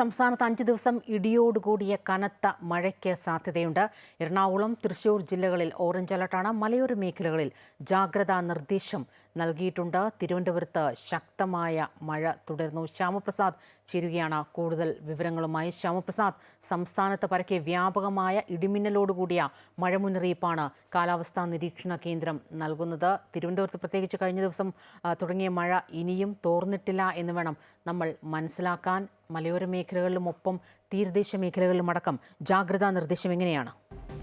സംസ്ഥാനത്ത് അഞ്ച് ദിവസം ഇടിയോടുകൂടിയ കനത്ത മഴയ്ക്ക് സാധ്യതയുണ്ട്. എറണാകുളം തൃശൂർ ജില്ലകളിൽ ഓറഞ്ച് അലർട്ടാണ് മലയോര മേഖലകളിൽ ജാഗ്രതാ നിർദ്ദേശം നൽകിയിട്ടുണ്ട്. തിരുവനന്തപുരത്ത് ശക്തമായ മഴ തുടരുന്നു ശ്യാമപ്രസാദ് ചേരുകയാണ് കൂടുതൽ വിവരങ്ങളുമായി. ശ്യാമപ്രസാദ് സംസ്ഥാനത്ത് പരക്കെ വ്യാപകമായ ഇടിമിന്നലോടുകൂടിയ മഴ മുന്നറിയിപ്പാണ് കാലാവസ്ഥാ നിരീക്ഷണ കേന്ദ്രം നൽകുന്നത്. തിരുവനന്തപുരത്ത് പ്രത്യേകിച്ച് കഴിഞ്ഞ ദിവസം തുടങ്ങിയ മഴ ഇനിയും തോർന്നിട്ടില്ല എന്ന് വേണം നമ്മൾ മനസ്സിലാക്കാൻ. മലയോര മേഖലകളിലും ഒപ്പം തീരദേശ മേഖലകളിലും അടക്കം ജാഗ്രതാ നിർദ്ദേശം എങ്ങനെയാണ്?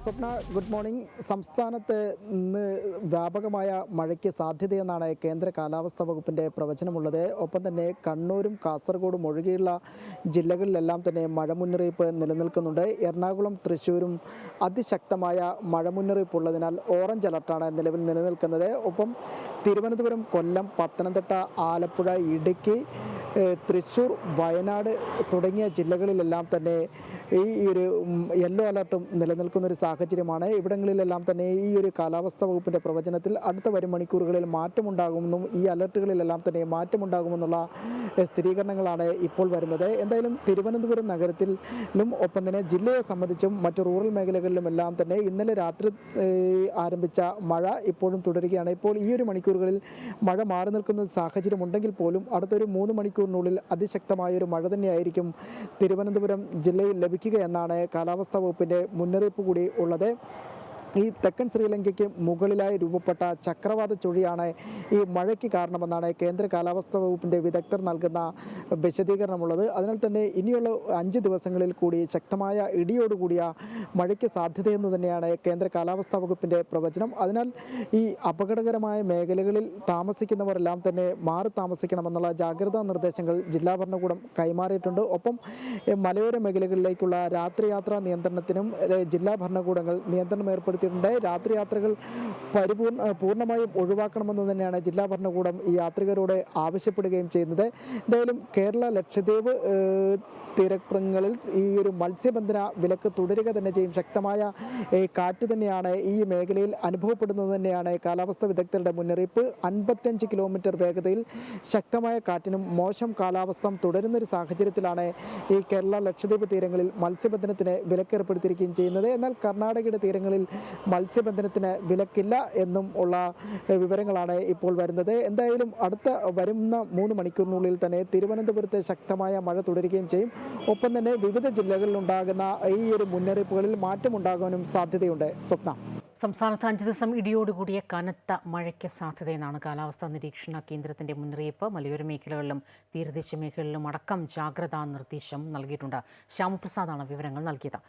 Swapna good morning. സംസ്ഥാനത്ത് ഇന്ന് വ്യാപകമായ മഴയ്ക്ക് സാധ്യതയെന്നാണ് കേന്ദ്ര കാലാവസ്ഥാ വകുപ്പിന്റെ പ്രവചനമുള്ളത്. ഒപ്പം തന്നെ കണ്ണൂരും കാസർഗോഡും ഒഴികെയുള്ള ജില്ലകളിലെല്ലാം തന്നെ മഴ മുന്നറിയിപ്പ് നിലനിൽക്കുന്നുണ്ട്. എറണാകുളം തൃശ്ശൂരും അതിശക്തമായ മഴ മുന്നറിയിപ്പ് ഉള്ളതിനാൽ ഓറഞ്ച് അലർട്ടാണ് നിലവിൽ നിലനിൽക്കുന്നത്. ഒപ്പം തിരുവനന്തപുരം കൊല്ലം പത്തനംതിട്ട ആലപ്പുഴ ഇടുക്കി തൃശ്ശൂർ വയനാട് തുടങ്ങിയ ജില്ലകളിലെല്ലാം തന്നെ ഈ ഒരു യെല്ലോ അലർട്ടും നിലനിൽക്കുന്ന ഒരു സാഹചര്യമാണ്. ഇവിടങ്ങളിലെല്ലാം തന്നെ ഈ ഒരു കാലാവസ്ഥാ വകുപ്പിന്റെ പ്രവചനത്തിൽ അടുത്ത വരും മണിക്കൂറുകളിൽ മാറ്റമുണ്ടാകുമെന്നും ഈ അലർട്ടുകളിലെല്ലാം തന്നെ മാറ്റമുണ്ടാകുമെന്നുള്ള സ്ഥിരീകരണങ്ങളാണ് ഇപ്പോൾ വരുന്നത്. എന്തായാലും തിരുവനന്തപുരം നഗരത്തിലും ഒപ്പം തന്നെ ജില്ലയെ സംബന്ധിച്ചും മറ്റു റൂറൽ മേഖലകളിലും എല്ലാം തന്നെ ഇന്നലെ രാത്രി ആരംഭിച്ച മഴ ഇപ്പോഴും തുടരുകയാണ്. ഇപ്പോൾ ഈ ഒരു മണിക്കൂറുകളിൽ മഴ മാറി നിൽക്കുന്ന സാഹചര്യം ഉണ്ടെങ്കിൽ പോലും അടുത്തൊരു മൂന്ന് മണിക്കൂറിനുള്ളിൽ അതിശക്തമായ ഒരു മഴ തന്നെയായിരിക്കും തിരുവനന്തപുരം ജില്ലയിൽ ലഭിക്കുക എന്നാണ് കാലാവസ്ഥാ വകുപ്പിന്റെ മുന്നറിയിപ്പ് കൂടി ഉള്ളത്. ഈ തെക്കൻ ശ്രീലങ്കയ്ക്ക് മുകളിലായി രൂപപ്പെട്ട ചക്രവാത ചുഴിയാണ് ഈ മഴയ്ക്ക് കാരണമെന്നാണ് കേന്ദ്ര കാലാവസ്ഥാ വകുപ്പിന്റെ വിദഗ്ധർ നൽകുന്ന വിശദീകരണമുള്ളത്. അതിനാൽ തന്നെ ഇനിയുള്ള അഞ്ച് ദിവസങ്ങളിൽ കൂടി ശക്തമായ ഇടിയോടുകൂടിയ മഴയ്ക്ക് സാധ്യതയെന്ന് തന്നെയാണ് കേന്ദ്ര കാലാവസ്ഥാ വകുപ്പിന്റെ പ്രവചനം. അതിനാൽ ഈ അപകടകരമായ മേഖലകളിൽ താമസിക്കുന്നവരെല്ലാം തന്നെ മാറി താമസിക്കണമെന്നുള്ള ജാഗ്രതാ നിർദ്ദേശങ്ങൾ ജില്ലാ ഭരണകൂടം കൈമാറിയിട്ടുണ്ട്. ഒപ്പം മലയോര മേഖലകളിലേക്കുള്ള രാത്രിയാത്രാ നിയന്ത്രണത്തിനും ജില്ലാ ഭരണകൂടങ്ങൾ നിയന്ത്രണം ഏർപ്പെടുത്തിയിട്ടുണ്ട്. രാത്രിയാത്രകൾ പരിപൂർണ പൂർണമായും ഒഴിവാക്കണമെന്ന് തന്നെയാണ് ജില്ലാ ഭരണകൂടം ഈ യാത്രികരോട് ആവശ്യപ്പെടുകയും ചെയ്യുന്നത്. എന്തായാലും കേരള ലക്ഷദ്വീപ് തീരങ്ങളിൽ ഈ ഒരു മത്സ്യബന്ധന വിലക്ക് തുടരുക തന്നെ ചെയ്യും. ശക്തമായ കാറ്റ് തന്നെയാണ് ഈ മേഖലയിൽ അനുഭവപ്പെടുന്നത് തന്നെയാണ് കാലാവസ്ഥ വിദഗ്ധരുടെ മുന്നറിയിപ്പ്. അൻപത്തഞ്ച് കിലോമീറ്റർ വേഗതയിൽ ശക്തമായ കാറ്റിനും മോശം കാലാവസ്ഥ തുടരുന്ന ഒരു സാഹചര്യത്തിലാണ് ഈ കേരള ലക്ഷദ്വീപ് തീരങ്ങളിൽ മത്സ്യബന്ധനത്തിന് വിലക്കേർപ്പെടുത്തിയിരിക്കുകയും ചെയ്യുന്നത്. എന്നാൽ കർണാടകയുടെ തീരങ്ങളിൽ മത്സ്യബന്ധനത്തിന് വിലക്കില്ല എന്നും ഉള്ള വിവരങ്ങളാണ് ഇപ്പോൾ വരുന്നത്. എന്തായാലും അടുത്ത വരുന്ന മൂന്ന് മണിക്കൂറിനുള്ളിൽ തന്നെ തിരുവനന്തപുരത്ത് ശക്തമായ മഴ തുടരുകയും ചെയ്യും. ഒപ്പം തന്നെ വിവിധ ജില്ലകളിൽ ഉണ്ടാകുന്ന ഈ ഒരു മുന്നറിയിപ്പുകളിൽ മാറ്റമുണ്ടാകാനും സാധ്യതയുണ്ട്. സ്വപ്ന. സംസ്ഥാനത്ത് അഞ്ച് ദിവസം ഇടിയോടുകൂടിയ കനത്ത മഴയ്ക്ക് സാധ്യതയെന്നാണ് കാലാവസ്ഥാ നിരീക്ഷണ കേന്ദ്രത്തിന്റെ മുന്നറിയിപ്പ്. മലയോര മേഖലകളിലും തീരദേശ മേഖലകളിലും അടക്കം ജാഗ്രതാ നിർദ്ദേശം നൽകിയിട്ടുണ്ട്. ശ്യാമപ്രസാദാണ് വിവരങ്ങൾ നൽകിയത്.